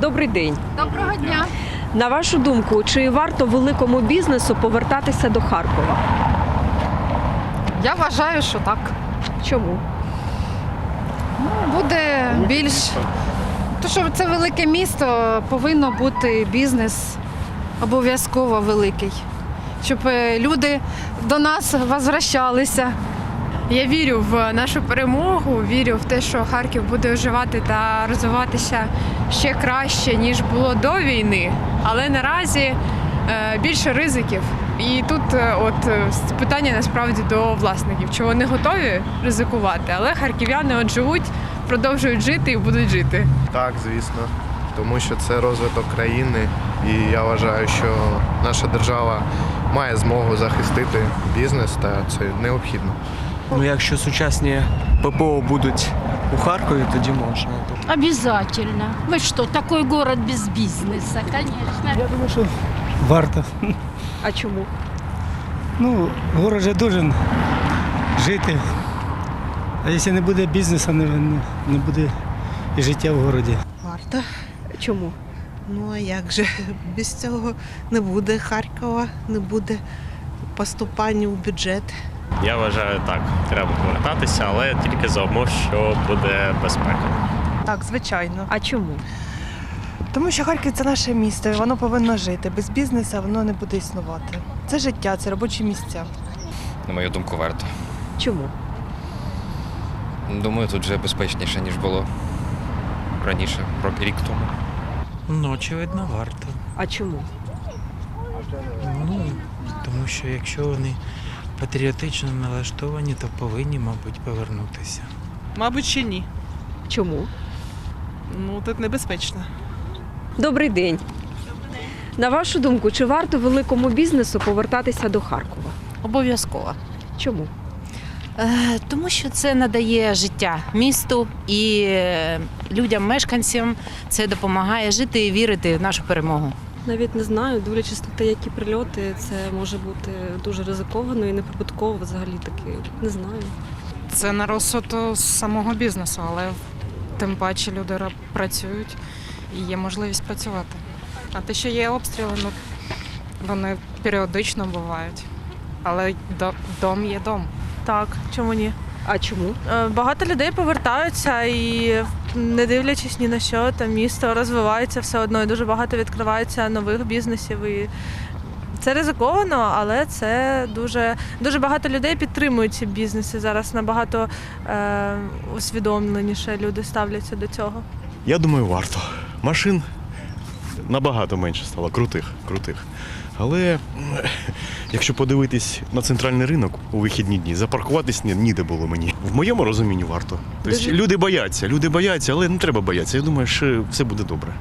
Добрий день. Доброго дня. На вашу думку, чи варто великому бізнесу повертатися до Харкова? Я вважаю, що так. Чому? Буде більш. То, що це велике місто, повинно бути бізнес обов'язково великий. Щоб е, люди до нас возвращалися. Я вірю в нашу перемогу, вірю в те, що Харків буде оживати та розвиватися ще краще, ніж було до війни. Але наразі е, більше ризиків. І тут е, от е, питання насправді до власників, чи вони готові ризикувати, але харків'яни от живуть, продовжують жити і будуть жити. Так, звісно. Тому що це розвиток країни, і я вважаю, що наша держава має змогу захистити бізнес, та це необхідно. Ну, якщо сучасні ППО будуть у Харкові, тоді можна. Обязательно. Вы что, такой город без бизнеса, конечно. Я думаю, що варто. А чому? Ну, город же должен жити. А якщо не буде бізнесу, не, не, не буде і життя в городі. Варто. Чому? Ну а як же? Без цього не буде Харкова, не буде поступання у бюджет. Я вважаю так, треба повертатися, але тільки за умов, що буде безпека. Так, звичайно. А чому? Тому що Харків це наше місто, і воно повинно жити. Без бізнесу воно не буде існувати. Це життя, це робочі місця. На мою думку, варто. Чому? Думаю, тут вже безпечніше, ніж було раніше, рок- рік тому. Ну, очевидно, варто. А чому? Ну, тому що якщо вони патріотично налаштовані, то повинні, мабуть, повернутися. Мабуть, ще ні. Чому? Ну тут небезпечно. Добрий день. На вашу думку, чи варто великому бізнесу повертатися до Харкова? Обов'язково. Чому? Е, Тому що це надає життя місту і е, людям, мешканцям це допомагає жити і вірити в нашу перемогу. Навіть не знаю, дивлячись на те, які прильоти, це може бути дуже ризиковано і неприбутково взагалі таки. Не знаю. Це на розсуд самого бізнесу, але тим паче люди працюють і є можливість працювати. А те, що є обстріли, ну вони періодично бувають. Але до- дом є дом. Так, чому ні? А чому? Е, Багато людей повертаються і не дивлячись ні на що, там місто розвивається все одно, і дуже багато відкривається нових бізнесів. І це ризиковано, але це дуже дуже багато людей підтримують ці бізнеси. Зараз набагато е, усвідомленіше люди ставляться до цього. Я думаю, варто. Машин набагато менше стало, крутих, крутих. Але якщо подивитись на центральний ринок у вихідні дні, запаркуватись ні, ніде було мені. В моєму розумінні варто. Тобто Дуже- люди бояться, люди бояться, але не треба боятися. Я думаю, що все буде добре.